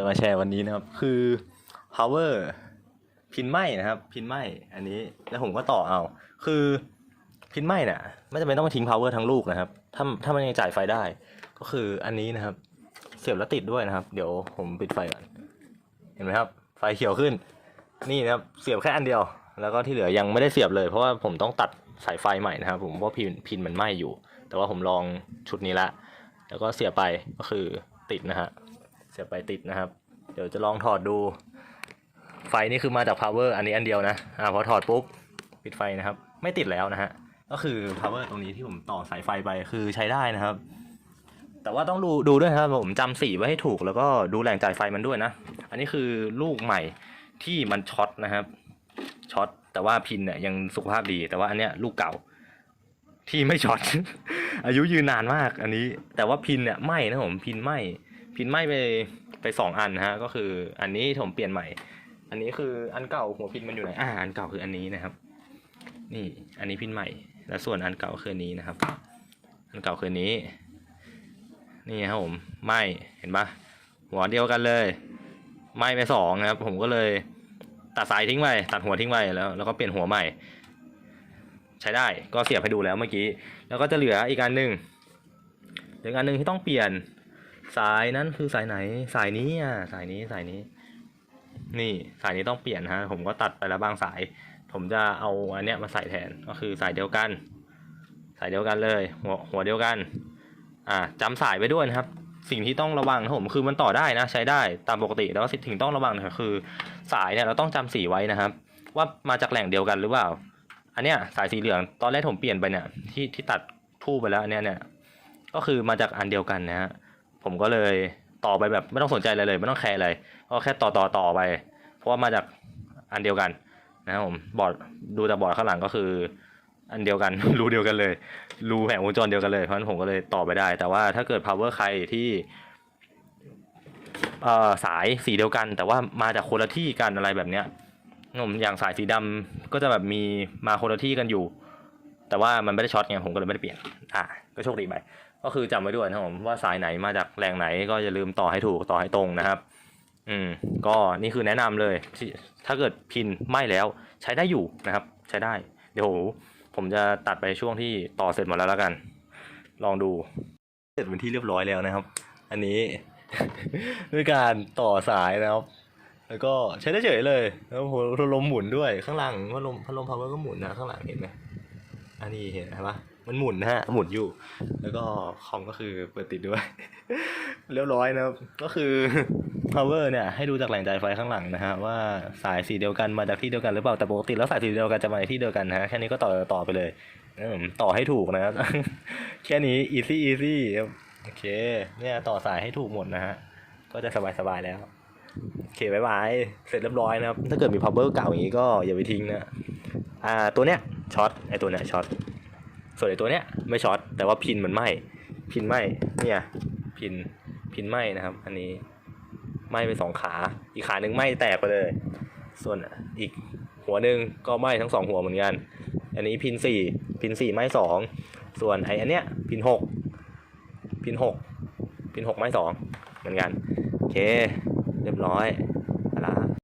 จะมาแชร์วันนี้นะครับ คือ power พินไหมนะครับ พินไหมอันนี้แล้วผมก็ต่อเอา คือพินไหมเนี่ยไม่จำเป็นต้องมาทิ้ง power ทั้งลูกนะครับ ถ้าถ้ามันยังจ่ายไฟได้ ก็คืออันนี้นะครับ เสียบแล้วติดด้วยนะครับ เดี๋ยวผมปิดไฟก่อนเห็นไหมครับ ไฟเขียวขึ้น นี่นะครับเสียบแค่อันเดียว แล้วก็ที่เหลือยังไม่ได้เสียบเลยเพราะว่าผมต้องตัดสายไฟใหม่นะครับ ผมเพราะพินพินมันไหมอยู่ แต่ว่าผมลองชุดนี้ละแล้วก็เสียบไปก็คือติดนะฮะ สียบไปติดนะครับ เดี๋ยวจะลองถอดดู ไฟนี่คือมาจาก power อันนี้อันเดียวนะอ่าพอถอดปุ๊บปิดไฟนะครับ ไม่ติดแล้วนะฮะก็คือ power ตรงนี้ที่ผมต่อสายไฟไปคือใช้ได้นะครับ แต่ว่าต้องดูดูด้วยครับผมจำสีไว้ให้ถูกแล้วก็ดูแหล่งจ่ายไฟมันด้วยนะ อันนี้คือลูกใหม่ที่มันช็อตนะครับช็อตแต่ว่าพินเนี่ยยังสุขภาพดี แต่ว่าอันเนี้ยลูกเก่าที่ไม่ช็อตอายุยืนนานมากอันนี้ แต่ว่าพินเนี่ยไหมนะผมพินไหม พินไหมไปไปสองอันนะฮะ ก็คืออันนี้ผมเปลี่ยนใหม่ อันนี้คืออันเก่าหัวพินมันอยู่ไหนอ่าอันเก่าคืออันนี้นะครับ นี่อันนี้พินใหม่ แล้วส่วนอันเก่าคือนี้นะครับ อันเก่าคือนี้ นี่ครับผมไหมเห็นปะหัวเดียวกันเลยไหมไปสองนะครับ ผมก็เลยตัดสายทิ้งไปตัดหัวทิ้งไปแล้วแล้วก็เปลี่ยนหัวใหม่ ใช้ได้ก็เสียบให้ดูแล้วเมื่อกี้ แล้วก็จะเหลืออีกอันหนึ่งเหลืออกอันหนึ่งที่ต้องเปลี่ยน สายนั้นคือสายไหน สายนี้อะ สายนี้สายนี้ นี่สายนี้ต้องเปลี่ยนฮะ ผมก็ตัดไปแล้วบางสาย ผมจะเอาอันเนี้ยมาใส่แทน ก็คือสายเดียวกัน สายเดียวกันเลย หัวหัวเดียวกัน อ่าจำสายไปด้วยนะครับ สิ่งที่ต้องระวังนะผมคือมันต่อได้นะ ใช้ได้ตามปกติแต่ว่าสิ่งที่ต้องระวังนะคือ สายเนี่ยเราต้องจำสีไว้นะครับ ว่ามาจากแหล่งเดียวกันหรือเปล่า อันเนี้ยสายสีเหลืองตอนแรกผมเปลี่ยนไปเนี่ยที่ที่ตัดทู่ไปแล้วอันเนี้ยเนี่ยก็คือมาจากอันเดียวกันนะฮะ ผมก็เลยต่อไปแบบไม่ต้องสนใจอะไรเลย ไม่ต้องแคร์อะไรก็แค่ต่อต่อต่อไป เพราะว่ามาจากอันเดียวกันนะครับผมบอร์ดดูจากบอร์ดข้างหลังก็คือ อันเดียวกัน รูเดียวกันเลยรูแผงวงจรเดียวกันเลยเพราะฉะนั้นผมก็เลยต่อไปได้ แต่ว่าถ้าเกิด power ใครที่เอ่อสายสีเดียวกัน แต่ว่ามาจากคนละที่กันอะไรแบบเนี้ยผมอย่างสายสีดำก็จะแบบมีมาคนละที่กันอยู่ แต่ว่ามันไม่ได้ช็อตไงผมก็เลยไม่ได้เปลี่ยน อะก็โชคดีไป ก็คือจำไว้ด้วยนะครับผมว่าสายไหนมาจากแหล่งไหนก็อย่าลืมต่อให้ถูกต่อให้ตรงนะครับ อืมก็นี่คือแนะนำเลยที่ถ้าเกิดพินไม้แล้วใช้ได้อยู่นะครับ ใช้ได้ เดี๋ยวผมจะตัดไปช่วงที่ต่อเสร็จหมดแล้วแล้วกัน ลองดูเสร็จเป็นที่เรียบร้อยแล้วนะครับ อันนี้ด้วยการต่อสายนะครับ แล้วก็ใช้ได้เฉยเลย แล้วพัดลมหมุนด้วยข้างหลังพัดลมพัดลมพาวเวอร์ก็หมุนนะข้างหลังเห็นไหมอันนี้เห็นไหมปะ มันหมุนนะฮะหมุนอยู่ แล้วก็คอมก็คือเปิดติดด้วย เรียบร้อยนะครับ ก็คือ power เนี่ยให้ดูจากแหล่งจ่ายไฟข้างหลังนะฮะว่าสายสีเดียวกันมาจากที่เดียวกันหรือเปล่าแต่ปกติแล้วสายสีเดียวกันจะมาจากที่เดียวกันนะฮะแค่นี้ก็ต่อต่อไปเลยต่อให้ถูกนะครับ แค่นี้ easy easy โอเค เนี่ยต่อสายให้ถูกหมดนะฮะก็จะสบายสบายแล้วโอเคบายบาย เสร็จเรียบร้อยนะครับ ถ้าเกิดมี power เก่าอย่างนี้ก็อย่าไปทิ้งนะ อ่า ตัวเนี้ยช็อต ไอตัวเนี้ยช็อต ส่วนไอตัวเนี้ยไม่ช็อตแต่ว่าพินมันไหมพินไหมเนี่ยพินพินไหมนะครับ อันนี้ไหมไปสองขา อีกขาหนึ่งไหมแตกไปเลย ส่วนอีกหัวหนึ่งก็ไหมทั้งสองหัวเหมือนกัน อันนี้พินสี่พินสี่ไหมสองส่วนไออันเนี้ยพินหกพินหกพินหกไหมสองเหมือนกัน โอเค เรียบร้อย